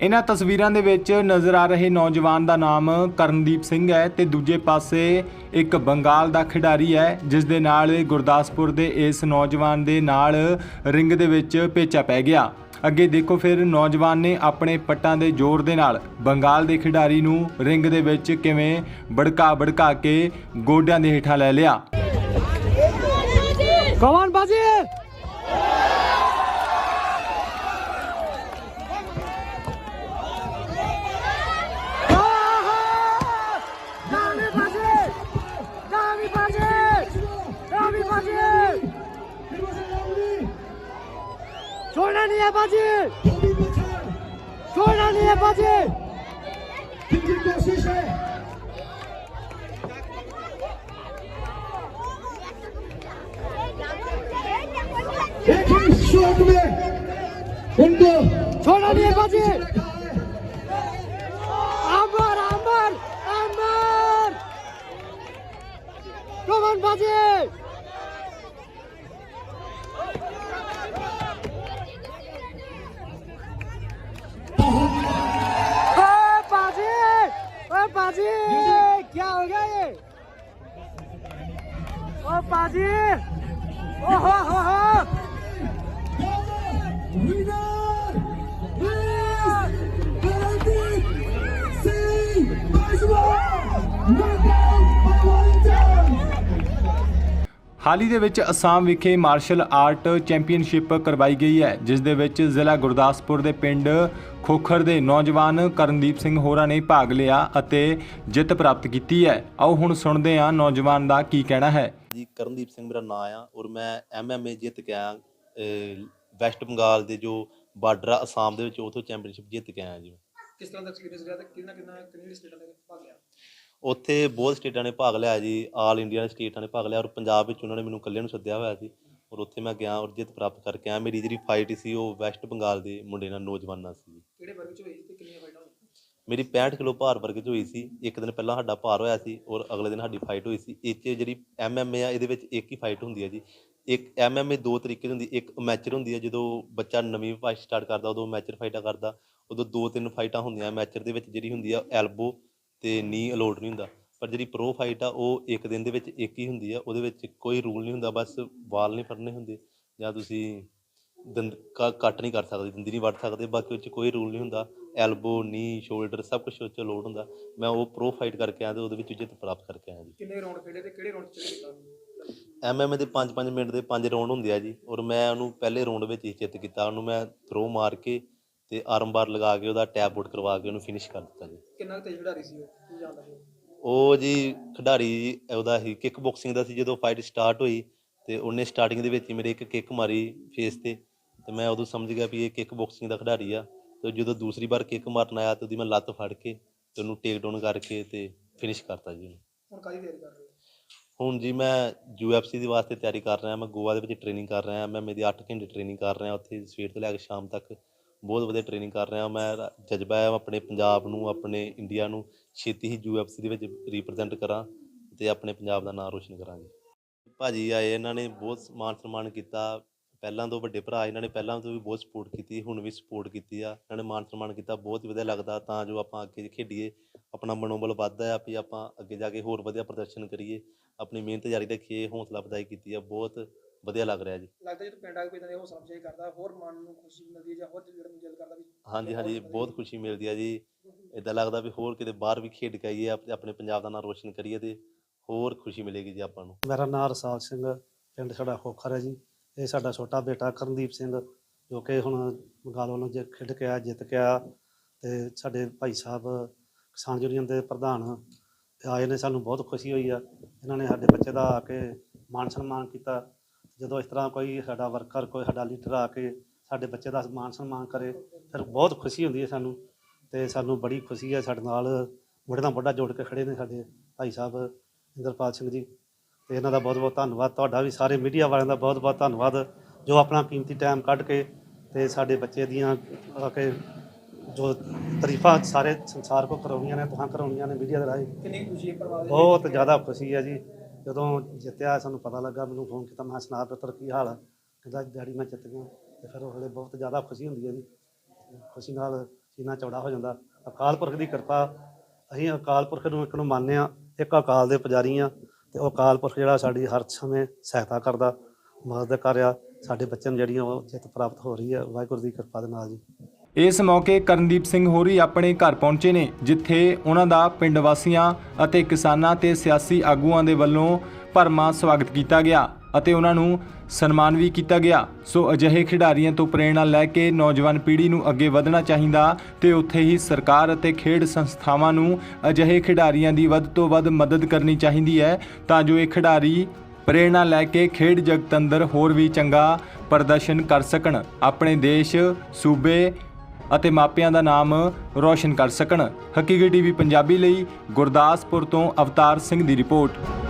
ਇਹਨਾਂ ਤਸਵੀਰਾਂ ਦੇ ਵਿੱਚ ਨਜ਼ਰ ਆ ਰਹੇ ਨੌਜਵਾਨ ਦਾ ਨਾਮ ਕਰਨਦੀਪ ਸਿੰਘ ਹੈ ਤੇ ਦੂਜੇ ਪਾਸੇ ਇੱਕ ਬੰਗਾਲ ਦਾ ਖਿਡਾਰੀ ਹੈ, ਜਿਸ ਦੇ ਨਾਲ ਗੁਰਦਾਸਪੁਰ ਦੇ ਇਸ ਨੌਜਵਾਨ ਦੇ ਨਾਲ ਰਿੰਗ ਦੇ ਵਿੱਚ ਪੇਚਾ ਪੈ ਗਿਆ। ਅੱਗੇ ਦੇਖੋ ਫਿਰ ਨੌਜਵਾਨ ਨੇ ਆਪਣੇ ਪੱਟਾਂ ਦੇ ਜ਼ੋਰ ਦੇ ਨਾਲ ਬੰਗਾਲ ਦੇ ਖਿਡਾਰੀ ਨੂੰ ਰਿੰਗ ਦੇ ਵਿੱਚ ਕਿਵੇਂ ਬੜਕਾ ਬੜਕਾ ਕੇ ਗੋਡਿਆਂ ਦੇ ਹੇਠਾਂ ਲੈ ਲਿਆ। ਕਮਾਨ ਬਾਜੀ? সোনা নিয়ে বাজি! সোনা নিয়ে বাজি! সোনা নিয়ে বাজি! আমার আমার আমার প্রমাণ বাজে! क्या हो गया ये ओ बाजी ओहो हो हो विनर ਹਾਲ ਹੀ ਦੇ ਵਿੱਚ ਅਸਾਮ ਵਿਖੇ ਮਾਰਸ਼ਲ ਆਰਟ ਚੈਂਪੀਅਨਸ਼ਿਪ ਕਰਵਾਈ ਗਈ ਹੈ ਜਿਸ ਦੇ ਵਿੱਚ ਜ਼ਿਲ੍ਹਾ ਗੁਰਦਾਸਪੁਰ ਦੇ ਪਿੰਡ ਖੋਖਰ ਦੇ ਨੌਜਵਾਨ ਕਰਨਦੀਪ ਸਿੰਘ ਹੋਰਾਂ ਨੇ ਭਾਗ ਲਿਆ ਅਤੇ ਜਿੱਤ ਪ੍ਰਾਪਤ ਕੀਤੀ ਹੈ। ਆਓ ਹੁਣ ਸੁਣਦੇ ਹਾਂ ਨੌਜਵਾਨ ਦਾ ਕੀ ਕਹਿਣਾ ਹੈ। ਜੀ ਕਰਨਦੀਪ ਸਿੰਘ ਮੇਰਾ ਨਾਮ ਆ ਔਰ ਮੈਂ ਐਮਐਮਏ ਜਿੱਤ ਕੇ ਆਇਆ ਵੈਸਟ ਬੰਗਾਲ ਦੇ ਜੋ ਬਾਰਡਰ ਆ ਅਸਾਮ ਦੇ ਵਿੱਚ ਉਥੋਂ ਚੈਂਪੀਅਨਸ਼ਿਪ ਜਿੱਤ ਕੇ ਆਇਆ ਜੀ। ਕਿਸ ਤਰ੍ਹਾਂ ਦਾ ਐਕਸਪੀਰੀਅੰਸ ਰਿਹਾ ਤੇ ਕਿੰਨਾ ਕਿੰਨਾ ਕਿੰਨੀ ਸਟੇਟਾਂ ਦੇ ਭਾਗ ਲਿਆ? ਉੱਥੇ ਬਹੁਤ ਸਟੇਟਾਂ ਨੇ ਭਾਗ ਲਿਆ ਜੀ ਆਲ ਇੰਡੀਆ ਦੇ ਸਟੇਟਾਂ ਨੇ ਭਾਗ ਲਿਆ ਔਰ ਪੰਜਾਬ ਵਿੱਚ ਉਹਨਾਂ ਨੇ ਮੈਨੂੰ ਇਕੱਲੇ ਨੂੰ ਸੱਦਿਆ ਹੋਇਆ ਸੀ ਔਰ ਉੱਥੇ ਮੈਂ ਗਿਆ ਔਰ ਜਿੱਤ ਪ੍ਰਾਪਤ ਕਰਕੇ ਆਇਆ। ਮੇਰੀ ਜਿਹੜੀ ਫਾਈਟ ਸੀ ਉਹ ਵੈਸਟ ਬੰਗਾਲ ਦੇ ਮੁੰਡੇ ਨਾਲ ਨੌਜਵਾਨਾਂ ਸੀ ਕਿਹੜੇ ਵਰਗ ਚ ਹੋਈ ਤੇ ਕਿੰਨੀਆਂ ਫਾਈਟਾਂ ਹੋਈਆਂ? ਮੇਰੀ 65 ਕਿਲੋ ਭਾਰ ਵਰਗ 'ਚ ਹੋਈ ਸੀ। ਇੱਕ ਦਿਨ ਪਹਿਲਾਂ ਸਾਡਾ ਭਾਰ ਹੋਇਆ ਸੀ ਔਰ ਅਗਲੇ ਦਿਨ ਸਾਡੀ ਫਾਈਟ ਹੋਈ ਸੀ। ਇਹ 'ਚ ਜਿਹੜੀ ਐਮਐਮਏ ਆ ਇਹਦੇ ਵਿੱਚ ਇੱਕ ਹੀ ਫਾਈਟ ਹੁੰਦੀ ਹੈ ਜੀ। ਇੱਕ ਐਮਐਮਏ ਦੋ ਤਰੀਕੇ ਦੀ ਹੁੰਦੀ ਇੱਕ ਮੈਚਰ ਹੁੰਦੀ ਹੈ ਜਦੋਂ ਬੱਚਾ ਨਵੀਂ ਫਾਈਟ ਸਟਾਰਟ ਕਰਦਾ ਉਦੋਂ ਮੈਚਰ ਫਾਈਟਾਂ ਕਰਦਾ। ਉਦੋਂ ਦੋ ਤਿੰਨ ਫਾਈਟਾਂ ਹੁੰਦੀਆਂ ਮੈਚਰ ਦੇ ਵਿੱਚ ਜਿਹੜੀ ਹੁੰਦੀ ਆ ਐਲਬੋ ਤੇ ਨੀ ਅਲੋਟ ਨਹੀਂ ਹੁੰਦਾ। ਪਰ ਜਿਹੜੀ ਪ੍ਰੋ ਫਾਈਟ ਆ ਉਹ ਇੱਕ ਦਿਨ ਦੇ ਵਿੱਚ ਇੱਕ ਹੀ ਹੁੰਦੀ ਆ। ਉਹਦੇ ਵਿੱਚ ਕੋਈ ਰੂਲ ਨਹੀਂ ਹੁੰਦਾ। ਬਸ ਵਾਲ ਨਹੀਂ ਫੜਨੇ ਹੁੰਦੇ। ਜਾਂ ਤੁਸੀਂ ਦੰਦ ਕੱਟ ਨਹੀਂ ਕਰ ਸਕਦੇ ਦੰਦੀ ਨਹੀਂ ਵੱਢ ਸਕਦੇ। ਬਾਕੀ ਉਹ 'ਚ ਕੋਈ ਰੂਲ ਨਹੀਂ ਹੁੰਦਾ। ਐਲਬੋ ਨੀ ਸ਼ੋਲਡਰ ਸਭ ਕੁਝ ਉਹ 'ਚ ਲੋਡ ਹੁੰਦਾ। ਮੈਂ ਉਹ ਪ੍ਰੋ ਫਾਈਟ ਕਰਕੇ ਆਇਆ ਤੇ ਉਹਦੇ ਵਿੱਚ ਜਿੱਤ ਪ੍ਰਾਪਤ ਕਰਕੇ ਆਇਆ ਜੀ। ਕਿੰਨੇ ਰਾਉਂਡ ਖੇਡੇ ਤੇ ਕਿਹੜੇ ਰਾਉਂਡ ਚ ਕੀਤਾ ਐਮਐਮਏ ਦੇ 5-5 ਮਿੰਟ ਦੇ 5 ਰਾਉਂਡ ਹੁੰਦੇ ਆ ਜੀ। ਔਰ ਮੈਂ ਉਹਨੂੰ ਪਹਿਲੇ ਰਾਉਂਡ ਵਿੱਚ ਹੀ ਜਿੱਤ ਕੀਤਾ। ਉਹਨੂੰ ਮੈਂ ਥਰੋ ਮਾਰ ਕੇ ਤੇ ਆਰਮ ਬਾਰ ਲਗਾ ਕੇ ਉਹਦਾ ਟੈਪ ਆਊਟ ਕਰਵਾ ਕੇ ਉਹਨੂੰ ਫਿਨਿਸ਼ ਕਰ ਦਿੱਤਾ ਜੀ। ਕਿੰਨਾ ਤੇਜ਼ ਖਿਡਾਰੀ ਸੀ ਉਹ? ਸੀ ਉਹ ਜੀ ਖਿਡਾਰੀ ਉਹਦਾ ਹੀ ਕਿੱਕ ਬਾਕਸਿੰਗ ਦਾ ਸੀ ਜਦੋਂ ਫਾਈਟ ਸਟਾਰਟ ਹੋਈ ਤੇ ਉਹਨੇ ਸਟਾਰਟਿੰਗ ਦੇ ਵਿੱਚ ਮੇਰੇ ਇੱਕ ਕਿੱਕ ਮਾਰੀ ਫੇਸ ਤੇ ਤੇ ਮੈਂ ਉਦੋਂ ਸਮਝ ਗਿਆ ਵੀ ਇਹ ਕਿੱਕ ਬਾਕਸਿੰਗ ਦਾ ਖਿਡਾਰੀ ਆ ਤੇ ਜਦੋਂ ਦੂਸਰੀ ਵਾਰ ਕਿੱਕ ਮਾਰਨ ਆਇਆ ਤੇ ਉਹਦੀ ਮੈਂ ਲੱਤ ਫੜ ਕੇ ਤੇ ਉਹਨੂੰ ਟੇਕ ਡਾਊਨ ਕਰਕੇ ਤੇ ਫਿਨਿਸ਼ ਕਰਤਾ ਜੀ ਹੁਣ ਕਾਹਦੀ ਤਿਆਰੀ ਕਰ ਰਹੇ ਹੋ? ਹੁਣ ਜੀ ਮੈਂ ਯੂਐਫਸੀ ਦੇ ਵਾਸਤੇ ਤਿਆਰੀ ਕਰ ਰਿਹਾ ਮੈਂ ਗੋਆ ਦੇ ਵਿੱਚ ਟ੍ਰੇਨਿੰਗ ਕਰ ਰਿਹਾ ਮੈਂ ਮੇਰੀ 8 ਘੰਟੇ ਟ੍ਰੇਨਿੰਗ ਕਰ ਰਿਹਾ ਉੱਥੇ ਸਵੇਰ ਤੋਂ ਲੈ ਕੇ ਸ਼ਾਮ ਤੱਕ ਬਹੁਤ ਵਧੀਆ ਟ੍ਰੇਨਿੰਗ ਕਰ ਰਿਹਾ ਮੈਂ ਜਜ਼ਬਾ ਹੈ ਆਪਣੇ ਪੰਜਾਬ ਨੂੰ, ਆਪਣੇ ਇੰਡੀਆ ਨੂੰ ਛੇਤੀ ਹੀ ਯੂਐਫਸੀ ਦੇ ਵਿੱਚ ਰਿਪਰੈਜ਼ੈਂਟ ਕਰਾਂ ਤੇ ਆਪਣੇ ਪੰਜਾਬ ਦਾ ਨਾਮ ਰੋਸ਼ਨ ਕਰਾਂ ਜੀ ਭਾਜੀ ਆਏ, ਇਹਨਾਂ ਨੇ ਬਹੁਤ ਮਾਨ ਸਨਮਾਨ ਕੀਤਾ। ਪਹਿਲਾਂ ਤੋਂ ਵੱਡੇ ਭਰਾ, ਇਹਨਾਂ ਨੇ ਪਹਿਲਾਂ ਤੋਂ ਵੀ ਬਹੁਤ ਸਪੋਰਟ ਕੀਤੀ, ਹੁਣ ਵੀ ਸਪੋਰਟ ਕੀਤੀ ਆ। ਇਹਨਾਂ ਨੇ ਮਾਨ ਸਨਮਾਨ ਕੀਤਾ, ਬਹੁਤ ਵਧੀਆ ਲੱਗਦਾ। ਤਾਂ ਜੋ ਆਪਾਂ ਅੱਗੇ ਖੇਡੀਏ, ਆਪਣਾ ਮਨੋਬਲ ਵੱਧਦਾ ਆ, ਵੀ ਆਪਾਂ ਅੱਗੇ ਜਾ ਕੇ ਹੋਰ ਵਧੀਆ ਪ੍ਰਦਰਸ਼ਨ ਕਰੀਏ, ਆਪਣੀ ਮਿਹਨਤ ਜਾਰੀ ਰੱਖੀਏ, ਹੌਸਲਾ ਅਫਜ਼ਾਈ ਕੀਤੀ ਆ, ਬਹੁਤ ਵਧੀਆ ਲੱਗ ਰਿਹਾ ਜੀ। ਲੱਗਦਾ ਜਦੋਂ ਪਿੰਡ ਆ ਕੇ ਕੋਈ ਤਾਂ ਹੌਸਲਾ ਅਫਜ਼ਾਈ ਕਰਦਾ ਹੋਰ ਮਨ ਨੂੰ ਖੁਸ਼ੀ ਮਿਲਦੀ ਹੈ ਜਾਂ ਹੋਰ ਜਿਹੜਾ ਨੂੰ ਦਿਲ ਕਰਦਾ ਵੀ ਹਾਂਜੀ ਹਾਂਜੀ ਬਹੁਤ ਖੁਸ਼ੀ ਮਿਲਦੀ ਆ ਜੀ। ਇਦਾਂ ਲੱਗਦਾ ਵੀ ਹੋਰ ਕਿਤੇ ਬਾਹਰ ਵੀ ਖੇਡ ਕੇ ਆਈਏ ਆਪ- ਆਪਣੇ ਪੰਜਾਬ ਦਾ ਨਾਮ ਰੋਸ਼ਨ ਕਰੀਏ ਤੇ ਹੋਰ ਖੁਸ਼ੀ ਮਿਲੇਗੀ ਜੀ ਆਪਾਂ ਨੂੰ। ਮੇਰਾ ਨਾਮ ਰਸਾਲ ਸਿੰਘ ਪਿੰਡ ਸਾਡਾ ਖੋਖਰ ਹੈ ਜੀ। ਇਹ ਸਾਡਾ ਛੋਟਾ ਬੇਟਾ ਕਰਨਦੀਪ ਸਿੰਘ ਜੋ ਕਿ ਹੁਣ ਬੰਗਾਲ ਵੱਲੋਂ ਜੇ ਖੇਡ ਕੇ ਆਇਆ ਜਿੱਤ ਕੇ ਆਇਆ ਤੇ ਸਾਡੇ ਭਾਈ ਸਾਹਿਬ ਕਿਸਾਨ ਯੂਨੀਅਨ ਦੇ ਪ੍ਰਧਾਨ ਆਏ ਨੇ ਸਾਨੂੰ ਬਹੁਤ ਖੁਸ਼ੀ ਹੋਈ ਆ। ਇਹਨਾਂ ਨੇ ਸਾਡੇ ਬੱਚੇ ਦਾ ਆ ਕੇ ਮਾਨ ਸਨਮਾਨ ਕੀਤਾ। ਜਦੋਂ ਇਸ ਤਰ੍ਹਾਂ ਕੋਈ ਸਾਡਾ ਵਰਕਰ ਕੋਈ ਸਾਡਾ ਲੀਡਰ ਆ ਕੇ ਸਾਡੇ ਬੱਚੇ ਦਾ ਮਾਨ ਸਨਮਾਨ ਕਰੇ ਫਿਰ ਬਹੁਤ ਖੁਸ਼ੀ ਹੁੰਦੀ ਹੈ ਸਾਨੂੰ ਤੇ ਸਾਨੂੰ ਬੜੀ ਖੁਸ਼ੀ ਹੈ ਸਾਡੇ ਨਾਲ ਮੋਢੇ ਨਾਲ ਮੋਢਾ ਜੋੜ ਕੇ ਖੜੇ ਨੇ ਸਾਡੇ ਭਾਈ ਸਾਹਿਬ ਇੰਦਰਪਾਲ ਸਿੰਘ ਜੀ ਤੇ ਇਹਨਾਂ ਦਾ ਬਹੁਤ ਬਹੁਤ ਧੰਨਵਾਦ। ਤੁਹਾਡਾ ਵੀ ਸਾਰੇ ਮੀਡੀਆ ਵਾਲਿਆਂ ਦਾ ਬਹੁਤ ਬਹੁਤ ਧੰਨਵਾਦ ਜੋ ਆਪਣਾ ਕੀਮਤੀ ਟਾਈਮ ਕੱਢ ਕੇ ਤੇ ਸਾਡੇ ਬੱਚੇ ਦੀਆਂ ਆ ਕੇ ਜੋ ਤਾਰੀਫਾਂ ਸਾਰੇ ਸੰਸਾਰ ਕੋ ਕਰਾਉਣੀਆਂ ਨੇ ਤੁਹਾਂ ਕਰਾਉਣੀਆਂ ਨੇ ਮੀਡੀਆ ਦੇ ਰਾਹੀਂ। ਕਿੰਨੀ ਕੁ ਖੁਸ਼ੀ ਹੈ ਪਰਿਵਾਰ ਦੇ? ਬਹੁਤ ਜ਼ਿਆਦਾ ਖੁਸ਼ੀ ਹੈ ਜੀ। ਜਦੋਂ ਜਿੱਤਿਆ ਸਾਨੂੰ ਪਤਾ ਲੱਗਾ, ਮੈਨੂੰ ਫੋਨ ਕੀਤਾ, ਮੈਂ ਸੁਣਾ ਪੁੱਤਰ, ਕੀ ਹਾਲ ਆ? ਕਹਿੰਦਾ, ਡੈਡੀ, ਮੈਂ ਜਿੱਤ ਗਿਆ। ਤੇ ਫਿਰ ਉਹ ਵੇਲੇ ਬਹੁਤ ਜ਼ਿਆਦਾ ਖੁਸ਼ੀ ਹੁੰਦੀ ਹੈ ਜੀ। ਖੁਸ਼ੀ ਨਾਲ ਸੀਨਾ ਚੌੜਾ ਹੋ ਜਾਂਦਾ। ਅਕਾਲ ਪੁਰਖ ਦੀ ਕਿਰਪਾ, ਅਸੀਂ ਅਕਾਲ ਪੁਰਖ ਨੂੰ ਇੱਕ ਨੂੰ ਮੰਨਦੇ ਹਾਂ, ਇੱਕ ਅਕਾਲ ਦੇ ਪੁਜਾਰੀ ਹਾਂ ਤੇ ਉਹ ਅਕਾਲ ਪੁਰਖ ਜਿਹੜਾ ਸਾਡੀ ਹਰ ਸਮੇਂ ਸਹਾਇਤਾ ਕਰਦਾ, ਮਦਦ ਕਰਿਆ, ਸਾਡੇ ਬੱਚਿਆਂ ਨੂੰ ਜਿਹੜੀਆਂ ਉਹ ਜਿੱਤ ਪ੍ਰਾਪਤ ਹੋ ਰਹੀ ਹੈ, ਵਾਹਿਗੁਰੂ ਦੀ ਕਿਰਪਾ ਦੇ ਨਾਲ ਜੀ। ਇਸ ਮੌਕੇ ਕਰਨਦੀਪ ਸਿੰਘ ਹੋਰੀ ਆਪਣੇ ਘਰ ਪਹੁੰਚੇ ਨੇ, ਜਿੱਥੇ ਉਹਨਾਂ ਦਾ ਪਿੰਡ ਵਾਸੀਆਂ ਅਤੇ ਕਿਸਾਨਾਂ ਤੇ ਸਿਆਸੀ ਆਗੂਆਂ ਦੇ ਵੱਲੋਂ ਭਰਮਾ ਸਵਾਗਤ ਕੀਤਾ ਗਿਆ ਅਤੇ ਉਹਨਾਂ ਨੂੰ ਸਨਮਾਨ ਵੀ ਕੀਤਾ ਗਿਆ। ਸੋ ਅਜਿਹੇ ਖਿਡਾਰੀਆਂ ਤੋਂ ਪ੍ਰੇਰਣਾ ਲੈ ਕੇ ਨੌਜਵਾਨ ਪੀੜ੍ਹੀ ਨੂੰ ਅੱਗੇ ਵਧਣਾ ਚਾਹੀਦਾ ਤੇ ਉੱਥੇ ਹੀ ਸਰਕਾਰ ਅਤੇ ਖੇਡ ਸੰਸਥਾਵਾਂ ਨੂੰ ਅਜਿਹੇ ਖਿਡਾਰੀਆਂ ਦੀ ਵੱਧ ਤੋਂ ਵੱਧ ਮਦਦ ਕਰਨੀ ਚਾਹੀਦੀ ਹੈ ਤਾਂ ਜੋ ਇਹ ਖਿਡਾਰੀ ਪ੍ਰੇਰਣਾ ਲੈ ਕੇ ਖੇਡ ਜਗਤ ਅੰਦਰ ਹੋਰ ਵੀ ਚੰਗਾ ਪ੍ਰਦਰਸ਼ਨ ਕਰ ਸਕਣ। ਆਪਣੇ ਦੇਸ਼ ਸੂਬੇ ਅਤੇ ਮਾਪਿਆਂ ਦਾ ਨਾਮ ਰੌਸ਼ਨ ਕਰ ਸਕਣ। ਹਕੀਕੀ ਟੀਵੀ ਪੰਜਾਬੀ ਲਈ ਗੁਰਦਾਸਪੁਰ ਤੋਂ ਅਵਤਾਰ ਸਿੰਘ ਦੀ ਰਿਪੋਰਟ।